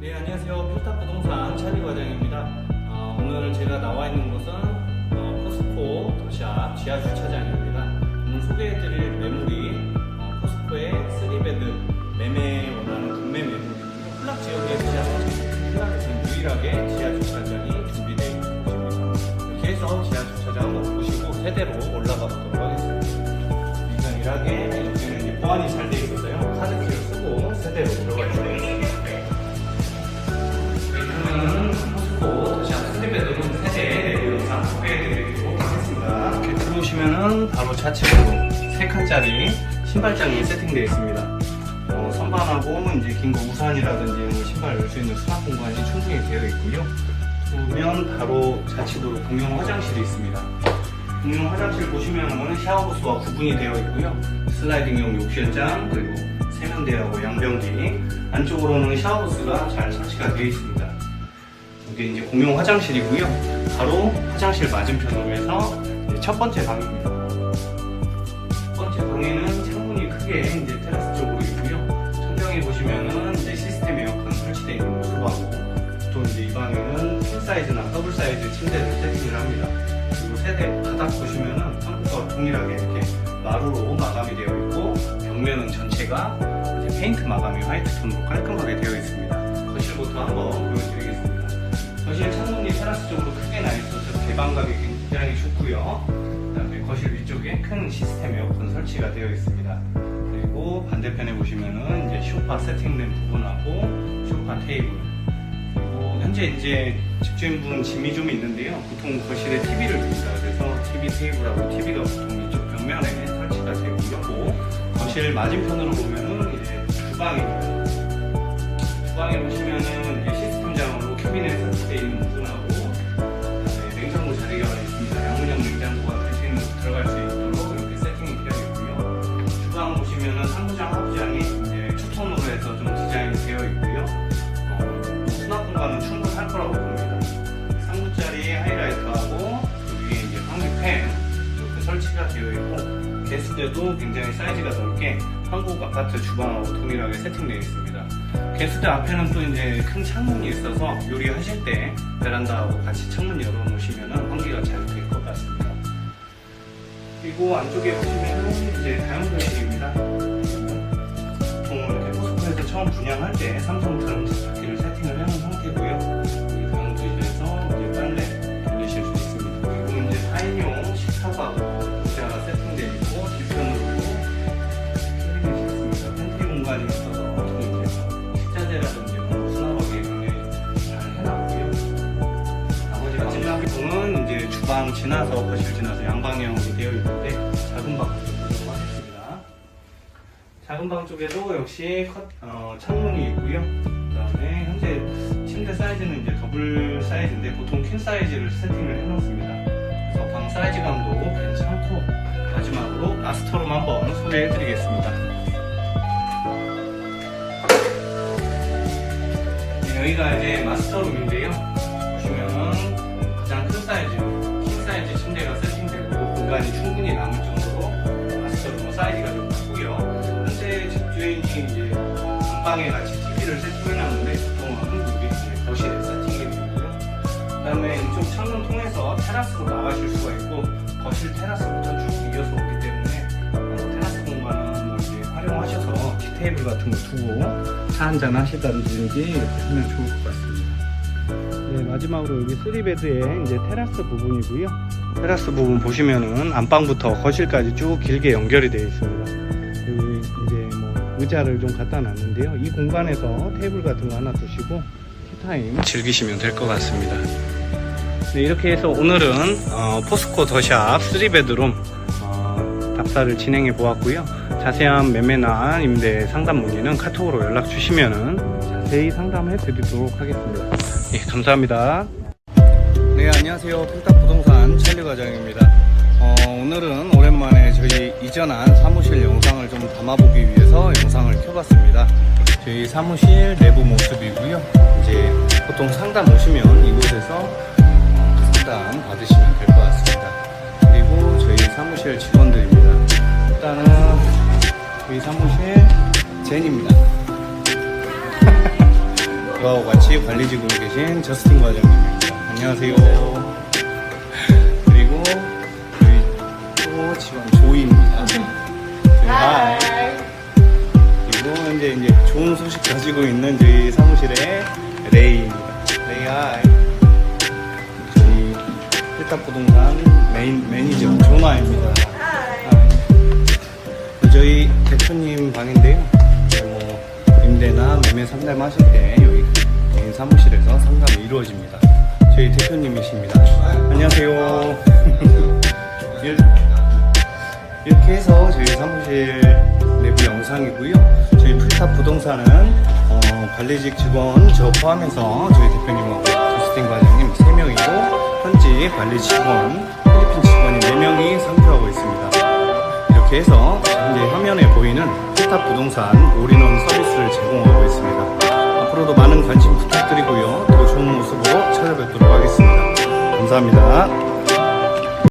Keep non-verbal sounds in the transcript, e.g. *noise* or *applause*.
네, 안녕하세요. 필탑 부동산 차리 과장입니다. 어, 오늘 제가 나와 있는 곳은 어, 포스코 도시앞 지하 주차장입니다. 오늘 소개해드릴 매물이 어, 포스코의 3베드 매매 원하는 구매 매물이고요. 플락 지역에 지하 플락에서 유일하게 지하 주차장이 준비되어 있는 곳입니다. 이렇게 해서 지하 주차장 한번 보시고 세대로 올라가 보도록 하겠습니다. 유일하게 여기는 이제 보안이 잘 되어 있어서요. 소개해드리도록 하겠습니다. 이렇게 들어오시면은 바로 좌측으로 세 칸짜리 신발장이 세팅되어 있습니다. 어, 선반하고 이제 긴 거 우산이라든지 신발 넣을 수 있는 수납 공간이 충분히 되어 있고요. 보면 바로 좌측으로 공용 화장실이 있습니다. 공용 화장실 보시면은 샤워부스와 구분이 되어 있고요. 슬라이딩용 욕실장 그리고 세면대하고 양변기 안쪽으로는 샤워부스가 잘 설치가 되어 있습니다. 이게 이제 공용 화장실이고요. 바로 화장실 맞은편으로 해서 첫 번째 방입니다. 첫 번째 방에는 창문이 크게 이제 테라스 쪽으로 있고요. 천장에 보시면은 이제 시스템 에어컨 설치되어 있는 모습 하고 또 이제 이 방에는 킹 사이즈나 더블 사이즈 침대를 세팅을 합니다. 그리고 세대 바닥 보시면은 한국과 동일하게 이렇게 마루로 마감이 되어 있고 벽면은 전체가 페인트 마감이 화이트 톤으로 깔끔하게 되어 있습니다. 거실부터 한번 보여드리겠습 있어서 개방감이 굉장히 좋고요. 그다음에 거실 위쪽에 큰 시스템 에어컨 설치가 되어 있습니다. 그리고 반대편에 보시면은 이제 소파 세팅된 부분하고 소파 테이블 그리고 현재 이제 집주인분 짐이 좀 있는데요. 보통 거실에 TV를 둡니다. 그래서 TV 테이블하고 TV가 보통 이쪽 벽면에 설치가 되고요. 또 거실 맞은편으로 보면은 이제 주방입니다. 주방에 보시면은 이제 시스템장으로 캐비넷 설치되어 있는 부분하고 게스트도 굉장히 사이즈가 넓게 한국 아파트 주방하고 동일하게 세팅되어 있습니다. 게스트 앞에는 또 이제 큰 창문이 있어서 요리하실 때 베란다하고 같이 창문 열어놓으시면 환기가 잘 될 것 같습니다. 그리고 안쪽에 보시면은 이제 다용도실입니다. 보통 이렇게 포스코에서 처음 분양할 때 삼성 주방 지나서 거실 지나서 양방향으로 되어 있는데 작은 방 보도록 하겠습니다. 작은 방 쪽에도 역시 컷, 어, 창문이 있고요. 그다음에 현재 침대 사이즈는 이제 더블 사이즈인데 보통 퀸 사이즈를 세팅을 해놓습니다. 그래서 방 사이즈감도 괜찮고 마지막으로 마스터룸 한번 소개해드리겠습니다. 네, 여기가 이제 마스터룸인데요. 충분히 남을 정도로 마스터룸 사이즈가 좀 크고요. 현재 집주인이 이제 안방에 같이 TV를 세팅해놨는데 보통은 여기 이제 거실에 세팅이 되고요. 그 다음에 이쪽 창문 통해서 테라스로 나가실 수가 있고 거실 테라스부터 쭉 이어서 오기 때문에 어, 테라스 공간을 이제 활용하셔서 티 테이블 같은 거 두고 차 한잔 하시다든지 이렇게 하면 좋을 것 같습니다. 네, 마지막으로 여기 3베드의 이제 테라스 부분이고요. 테라스 부분 보시면은 안방부터 거실까지 쭉 길게 연결이 되어 있습니다. 여기 이제 뭐 의자를 좀 갖다 놨는데요. 이 공간에서 테이블 같은 거 하나 두시고 티타임 즐기시면 될 것 같습니다. 네, 이렇게 해서 오늘은 어, 포스코 더샵 3베드룸 어, 답사를 진행해 보았고요. 자세한 매매나 임대 상담 문의는 카톡으로 연락 주시면은 자세히 상담해 드리도록 하겠습니다. 예, 감사합니다. 네, 안녕하세요. 필탑 부동산 찰리 과장입니다. 어, 오늘은 오랜만에 저희 이전한 사무실 영상을 좀 담아보기 위해서 영상을 켜봤습니다. 저희 사무실 내부 모습이고요. 이제 보통 상담 오시면 이곳에서 어, 상담 받으시면 될 것 같습니다. 그리고 저희 사무실 직원들입니다. 일단은 저희 사무실 젠입니다. *laughs* 저하고 같이 관리직으로 계신 저스틴 과장님입니다. 안녕하세요. 그리고 저희 또 직원 조이입니다. 하이. 그리고 현재 이제 좋은 소식 가지고 있는 저희 사무실의 레이입니다. 레이 하이. 저희 일탑 부동산 메인 매니저 조나입니다. 하이. 저희 대표님 방인데요. 뭐 임대나 매매 상담 하실 때 여기 개인 사무실에서 상담이 이루어집니다. 저희 대표님이십니다. 안녕하세요. *laughs* 일- 이렇게 해서 저희 사무실 내부 영상이고요. 저희 풀탑 부동산은 어, 관리직 직원 저 포함해서 저희 대표님하고 저스틴 과장님 3명이고 현지 관리 직원, 필리핀 직원이 4명이 상주하고 있습니다. 이렇게 해서 현재 화면에 보이는 풀탑 부동산 올인원 서비스를 제공하고 있습니다. 앞으로도 많은 관심 부탁드리고요. 더 좋은 모습으로 찾아뵙도록 하겠습니다. 감사합니다.